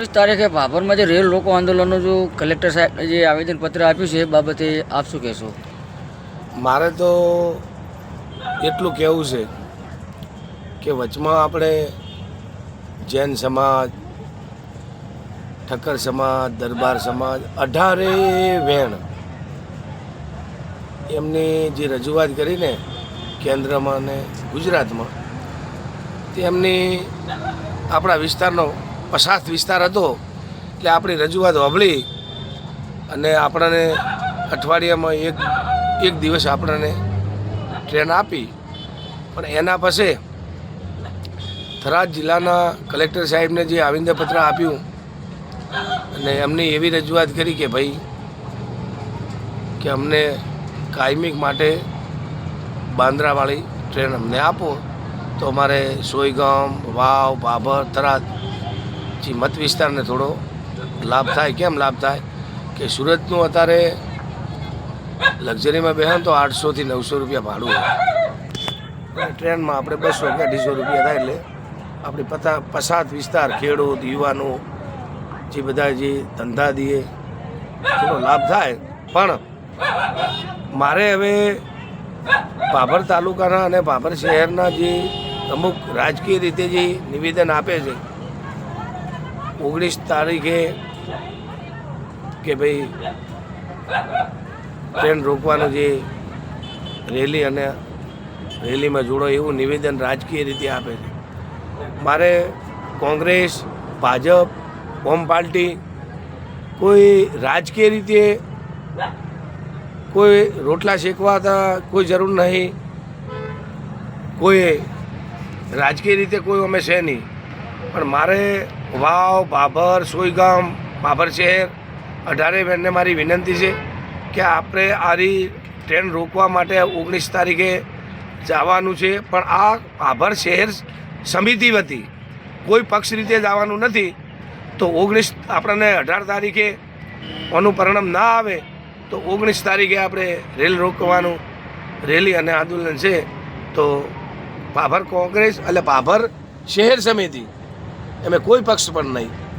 ઓગણીસ તારીખે ભાભરમાં જે રેલ રોકો આંદોલનનું જો કલેક્ટર સાહેબ જે આવેદનપત્ર આપ્યું છે એ બાબતે આપ શું કહેશો? મારે તો એટલું કહેવું છે કે વચમાં આપણે જૈન સમાજ, ઠક્કર સમાજ, દરબાર સમાજ, અઢારે વેણ એમની જે રજૂઆત કરીને કેન્દ્રમાં અને ગુજરાતમાં તે એમની આપણા વિસ્તારનો પસાત વિસ્તાર હતો, એટલે આપણી રજૂઆત હોબળી અને આપણને અઠવાડિયામાં એક એક દિવસ આપણને ટ્રેન આપી. પણ એના પાસે થરાદ જિલ્લાના કલેક્ટર સાહેબને જે આવેદનપત્ર આપ્યું અને એમની એવી રજૂઆત કરી કે ભાઈ, કે અમને કાયમિક માટે બાંદ્રાવાળી ટ્રેન અમને આપો. તો અમારે સોયગામ, વાવ બાબર થરાદ જે, મત વિસ્તારને થોડો લાભ થાય. કેમ લાભ થાય? કે સુરતનું અત્યારે લક્ઝરીમાં બેહાન તો આઠસોથી નવસો રૂપિયા ભાડું હોય. ટ્રેનમાં આપણે બસો કે અઢીસો રૂપિયા થાય એટલે આપણે પતા પસાત વિસ્તાર, ખેડૂત, યુવાનો, જે બધા જે ધંધા દીએ થોડો લાભ થાય. પણ મારે હવે ભાભર તાલુકાના અને ભાભર શહેરના જે અમુક રાજકીય રીતે જે નિવેદન આપે છે ઓગણીસ તારીખે કે ભાઈ ટ્રેન રોકવાનું જે રેલી અને રેલીમાં જોડો એવું નિવેદન રાજકીય રીતે આપે છે. મારે કોંગ્રેસ, ભાજપ હોમ પાર્ટી કોઈ રાજકીય રીતે કોઈ રોટલા શેકવાતા કોઈ જરૂર નહીં. કોઈ રાજકીય રીતે કોઈ અમે છે નહીં. પણ મારે વાવ, બાબર સોયગામ બાબર શહેર. અઢારે બેનને મારી વિનંતી છે કે આપણે આરી ટ્રેન રોકવા માટે ઓગણીસ તારીખે જવાનું છે, પણ આ બાબર શહેર સમિતિ વતી કોઈ પક્ષ રીતે જવાનું નથી, તો ઓગણીસ આપણને અઢાર તારીખે આનું પરિણામ ના આવે, તો ઓગણીસ તારીખે આપણે રેલ રોકવાનું, રેલી અને આંદોલન છે, તો ભાભર કોંગ્રેસ એટલે ભાભર શહેર સમિતિ. એમાં કોઈ પક્ષ પણ નહીં.